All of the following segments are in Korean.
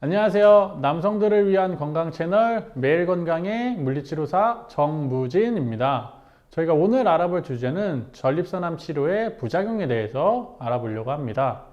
안녕하세요. 남성들을 위한 건강 채널 매일 건강의 물리치료사 정무진입니다. 저희가 오늘 알아볼 주제는 전립선암 치료의 부작용에 대해서 알아보려고 합니다.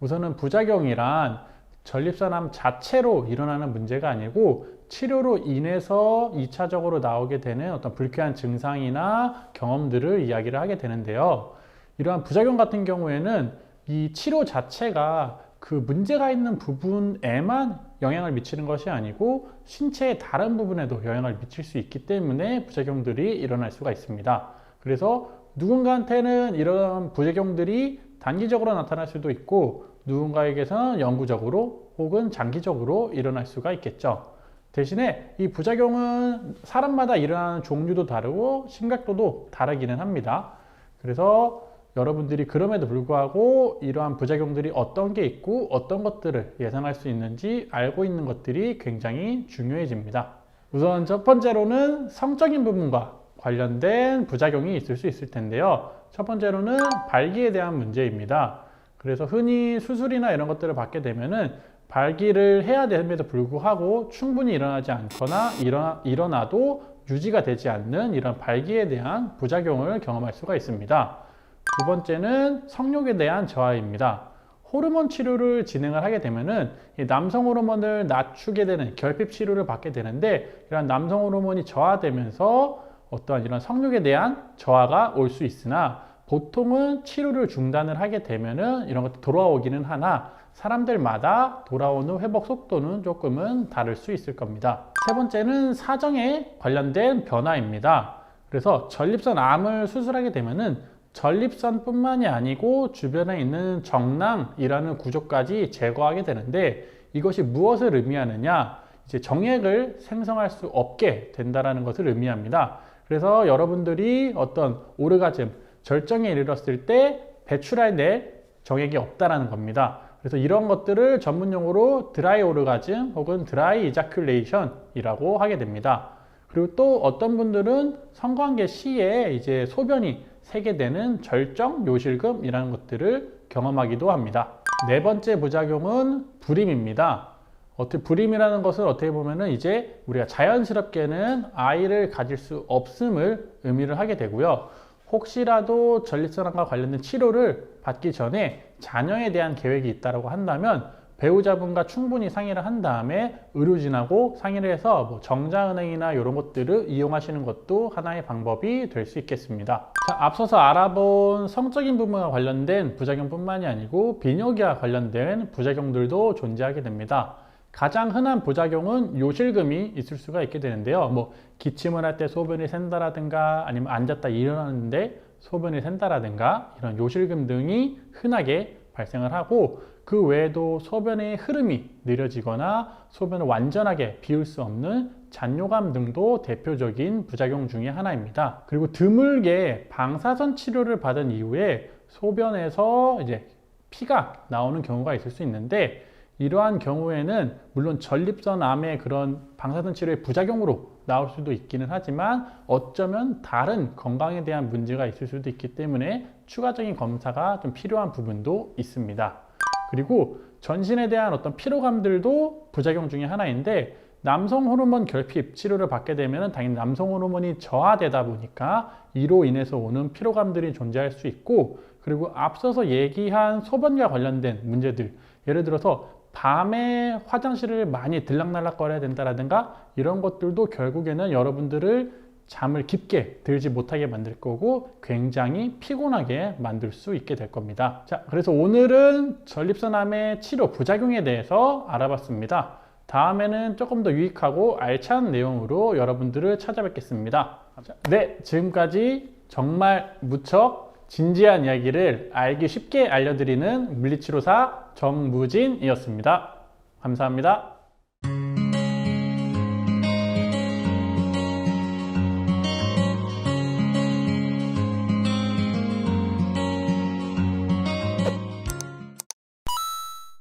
우선은 부작용이란 전립선암 자체로 일어나는 문제가 아니고 치료로 인해서 2차적으로 나오게 되는 어떤 불쾌한 증상이나 경험들을 이야기를 하게 되는데요. 이러한 부작용 같은 경우에는 이 치료 자체가 그 문제가 있는 부분에만 영향을 미치는 것이 아니고 신체의 다른 부분에도 영향을 미칠 수 있기 때문에 부작용들이 일어날 수가 있습니다. 그래서 누군가한테는 이런 부작용들이 단기적으로 나타날 수도 있고 누군가에게서는 영구적으로 혹은 장기적으로 일어날 수가 있겠죠. 대신에 이 부작용은 사람마다 일어나는 종류도 다르고 심각도도 다르기는 합니다. 그래서 여러분들이 그럼에도 불구하고 이러한 부작용들이 어떤 게 있고 어떤 것들을 예상할 수 있는지 알고 있는 것들이 굉장히 중요해집니다. 우선 첫 번째로는 성적인 부분과 관련된 부작용이 있을 수 있을 텐데요. 첫 번째로는 발기에 대한 문제입니다. 그래서 흔히 수술이나 이런 것들을 받게 되면은 발기를 해야 됨에도 불구하고 충분히 일어나지 않거나 일어나, 일어나도 유지가 되지 않는 이런 발기에 대한 부작용을 경험할 수가 있습니다. 두 번째는 성욕에 대한 저하입니다. 호르몬 치료를 진행을 하게 되면은 이 남성 호르몬을 낮추게 되는 결핍 치료를 받게 되는데 이런 남성 호르몬이 저하되면서 어떠한 이런 성욕에 대한 저하가 올 수 있으나 보통은 치료를 중단을 하게 되면은 이런 것도 돌아오기는 하나 사람들마다 돌아오는 회복 속도는 조금은 다를 수 있을 겁니다. 세 번째는 사정에 관련된 변화입니다. 그래서 전립선 암을 수술하게 되면은 전립선뿐만이 아니고 주변에 있는 정낭이라는 구조까지 제거하게 되는데 이것이 무엇을 의미하느냐? 이제 정액을 생성할 수 없게 된다라는 것을 의미합니다. 그래서 여러분들이 어떤 오르가즘, 절정에 이르렀을 때 배출해낼 정액이 없다라는 겁니다. 그래서 이런 것들을 전문 용어로 드라이 오르가즘 혹은 드라이 이자큘레이션이라고 하게 됩니다. 그리고 또 어떤 분들은 성관계 시에 이제 소변이 새게 되는 절정 요실금이라는 것들을 경험하기도 합니다. 네 번째 부작용은 불임입니다. 어떻게 불임이라는 것을 어떻게 보면은 이제 우리가 자연스럽게는 아이를 가질 수 없음을 의미를 하게 되고요. 혹시라도 전립선암과 관련된 치료를 받기 전에 자녀에 대한 계획이 있다고 한다면 배우자분과 충분히 상의를 한 다음에 의료진하고 상의를 해서 뭐 정자은행이나 이런 것들을 이용하시는 것도 하나의 방법이 될 수 있겠습니다. 자, 앞서서 알아본 성적인 부분과 관련된 부작용뿐만이 아니고 비뇨기와 관련된 부작용들도 존재하게 됩니다. 가장 흔한 부작용은 요실금이 있을 수가 있게 되는데요. 뭐 기침을 할 때 소변이 샌다라든가 아니면 앉았다 일어나는데 소변이 샌다라든가 이런 요실금 등이 흔하게 발생을 하고 그 외에도 소변의 흐름이 느려지거나 소변을 완전하게 비울 수 없는 잔뇨감 등도 대표적인 부작용 중의 하나입니다. 그리고 드물게 방사선 치료를 받은 이후에 소변에서 이제 피가 나오는 경우가 있을 수 있는데 이러한 경우에는 물론 전립선 암의 그런 방사선 치료의 부작용으로 나올 수도 있기는 하지만 어쩌면 다른 건강에 대한 문제가 있을 수도 있기 때문에 추가적인 검사가 좀 필요한 부분도 있습니다. 그리고 전신에 대한 어떤 피로감들도 부작용 중에 하나인데 남성 호르몬 결핍 치료를 받게 되면 당연히 남성 호르몬이 저하되다 보니까 이로 인해서 오는 피로감들이 존재할 수 있고 그리고 앞서서 얘기한 소변과 관련된 문제들 예를 들어서 밤에 화장실을 많이 들락날락거려야 된다라든가 이런 것들도 결국에는 여러분들을 잠을 깊게 들지 못하게 만들 거고 굉장히 피곤하게 만들 수 있게 될 겁니다. 자, 그래서 오늘은 전립선암의 치료 부작용에 대해서 알아봤습니다. 다음에는 조금 더 유익하고 알찬 내용으로 여러분들을 찾아뵙겠습니다. 자, 네, 지금까지 정말 무척 진지한 이야기를 알기 쉽게 알려드리는 물리치료사 정무진이었습니다. 감사합니다.